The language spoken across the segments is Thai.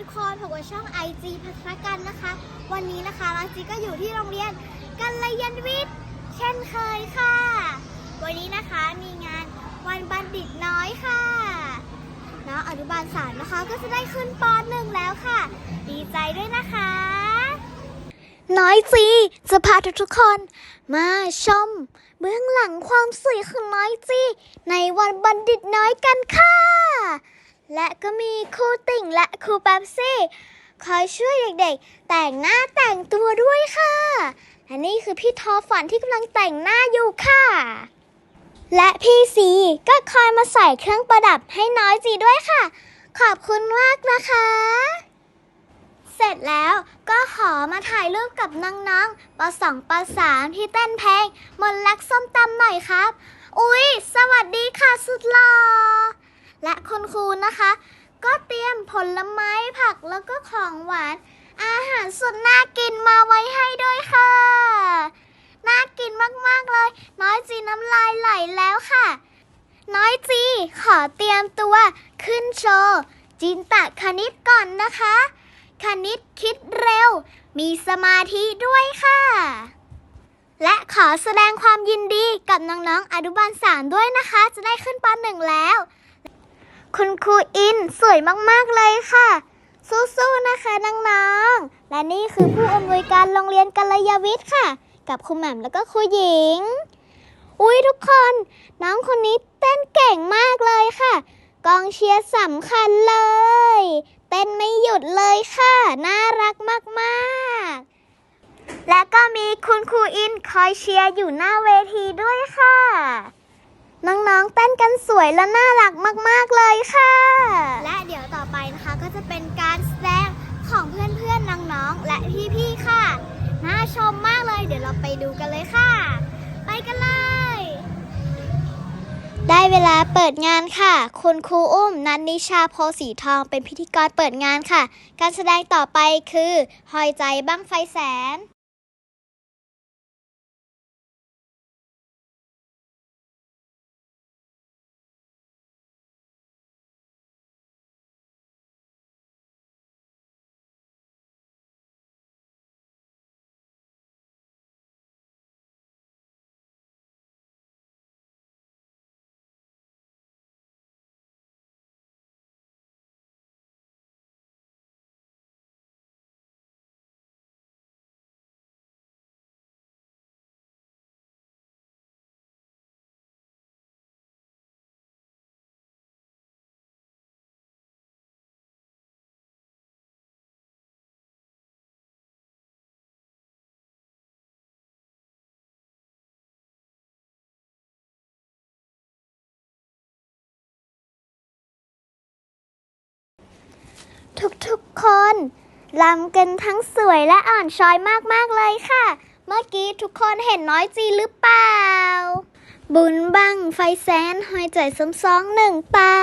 ทุกคนพบกับช่อง IG พัฒกันนะคะ วันนี้นะคะน้องจีก็อยู่ที่โรงเรียนกัลยาณวิทย์เช่นเคยค่ะ วันนี้นะคะมีงานวันบัณฑิตน้อยค่ะน้องอนุบาลสามนะคะก็จะได้ขึ้นปหนึ่งแล้วค่ะ ดีใจด้วยนะคะ น้อยจีจะพาทุกๆคน มาชม เบื้องหลังความสวยของน้อยจีในวันบัณฑิตน้อยกันค่ะ และก็มีครูติ่งและครูแป๊บซี่ คอยช่วยเด็กๆ แต่งหน้าแต่งตัวด้วยค่ะ และนี่คือพี่ทอฝันที่กำลังแต่งหน้าอยู่ค่ะ และพี่ซีก็คอยมาใส่เครื่องประดับให้น้อยจีด้วยค่ะ ขอบคุณมากนะคะ เสร็จแล้วก็ขอมาถ่ายรูปกับน้องๆป .2 ป .3 ที่เต้นเพลงมนต์รักส้มตำหน่อยครับ อุ๊ย สวัสดีค่ะ และคุณครูนะคะ ก็เตรียมผลไม้ผักแล้วก็ของหวาน อาหารสุดน่ากินมาไว้ให้ด้วยค่ะ น่ากินมากๆเลย น้อยจีน้ำลายไหลแล้วค่ะ น้อยจีขอเตรียมตัวขึ้นโชว์จินตะคณิตก่อนนะคะ คณิตคิดเร็ว มีสมาธิด้วยค่ะ และขอแสดงความยินดีกับน้องๆอนุบาลสามด้วยนะคะ จะได้ขึ้นปหนึ่งแล้ว คุณครูอินสวยมากๆเลยค่ะ สู้ๆนะคะน้องๆ และนี่คือผู้อำนวยการโรงเรียนกัลยาวิทย์ค่ะ กับครูแหม่มแล้วก็ครูหญิง อุ้ยทุกคน น้องคนนี้เต้นเก่งมากเลยค่ะ กองเชียร์สำคัญเลย เต้นไม่หยุดเลยค่ะ น่ารักมากๆ และก็มีคุณครูอินคอยเชียร์อยู่หน้าเวทีด้วยค่ะ น้องๆเต้นกันสวยและน่ารักมากๆเลยค่ะ และเดี๋ยวต่อไปนะคะก็จะเป็นการแสดงของเพื่อนๆน้องๆและพี่ๆค่ะน่าชมมากเลย เดี๋ยวเราไปดูกันเลยค่ะ ไปกันเลย ได้เวลาเปิดงานค่ะ คุณครูอุ้ม นันนิชาโพสีทองเป็นพิธีกรเปิดงานค่ะ การแสดงต่อไปคือ หอยใจบ้างไฟแสน ทุกๆคนลำกันทั้งสวยและอ่อนช้อยมากๆเลยค่ะ เมื่อกี้ทุกคนเห็นน้อยจีหรือเปล่า บุญบังไฟแสนหอยใจสมสองหนึ่งปา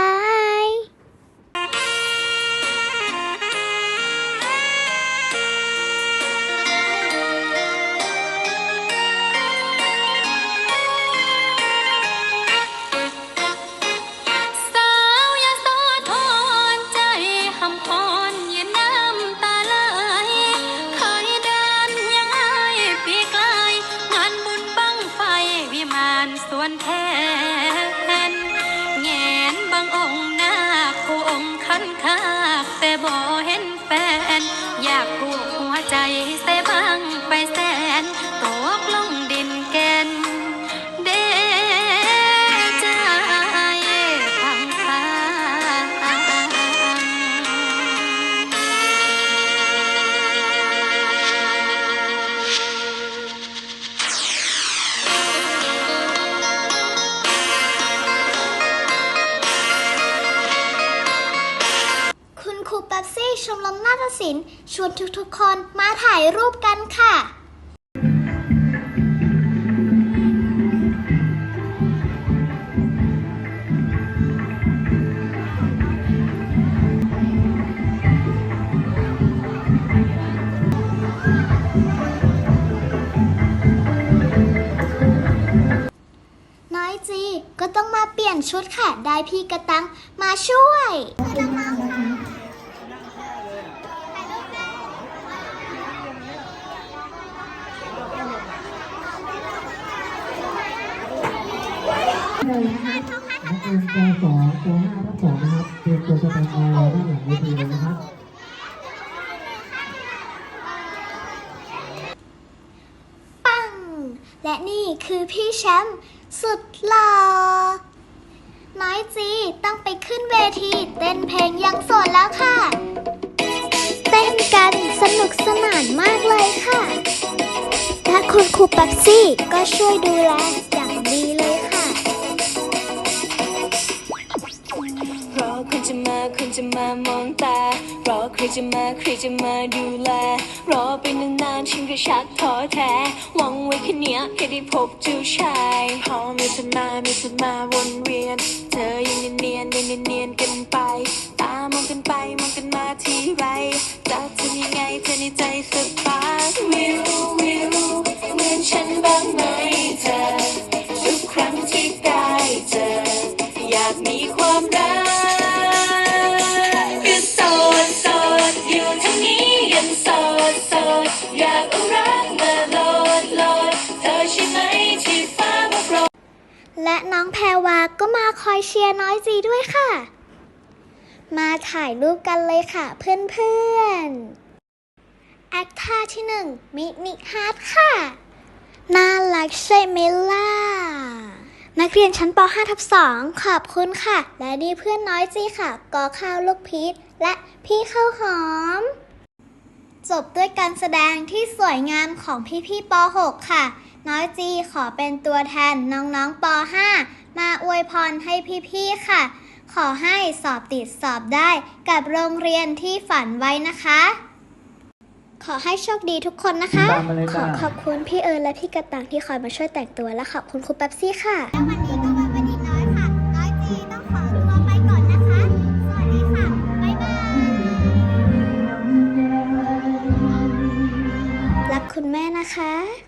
ฝันคากแต่บ่เห็นแฟน อยากผูกหัวใจ รมนาฏศิลป์ชวนทุกๆคนมาถ่ายรูปกันค่ะน้อยจีก็ต้องมาเปลี่ยนชุดค่ะ ได้พี่กระตังมาช่วย เลยนะครับนักเรียนป .2 ป .5 ทับ2นะครับเตรียมตัวสแตนบายรด้านหลังเวทีเลยนะครับปัง และนี่คือพี่แชมป์สุดหล่อ น้อยจีต้องไปขึ้นเวทีเต้นเพลงยังโสดแล้วค่ะ เต้นกันสนุกสนานมากเลยค่ะ และคุณครูแป๊บซี่ก็ช่วยดูแลอย่างดี คุณจะมามองตา รอใครจะมาใครจะมาดูแล รอไปนานๆฉันก็ชักท้อแท้ หวังไว้แค่เนี้ยแค่ได้พบเจ้าชายพอมีเธอมามีเธอมาวนเวียน เธอยังเนียนๆเนียนเนียนกันไป ตามองกันไปมองกันมาทีไรจะทำยังไงเธอในใจสบายวิววิวเหมือนฉันบ้างไหมเธอ และน้องแพรวาก็มาคอยเชียร์น้อยจีด้วยค่ะ มาถ่ายรูปกันเลยค่ะเพื่อนๆแอคท่าที่หนึ่งมินิฮาร์ดค่ะ น่ารักใช่ไหมล่ะ นักเรียนชั้นป .5 ทับ2ขอบคุณค่ะ และนี่เพื่อนน้อยจีค่ะ กอข้าวลูกพีชและพี่ข้าวหอม จบด้วยการแสดงที่สวยงามของพี่ๆป .6 ค่ะ น้อยจีขอเป็นตัวแทนน้องๆป .5 มาอวยพรให้พี่ๆค่ะ ขอให้สอบติดสอบได้กับโรงเรียนที่ฝันไว้นะคะ ขอให้โชคดีทุกคนนะคะ ตามมาเลยขจ้ะอขอบคุณพี่เอิญและพี่กระตังที่คอยมาช่วยแต่งตัวและขอบคุณครูแป๊บซี่ค่ะ แล้ววันนี้ก็วันวันดีน้อยค่ะ น้อยจีต้องขอตัวไปก่อนนะคะ สวัสดีค่ะ บ๊ายบาย รักคุณแม่นะคะ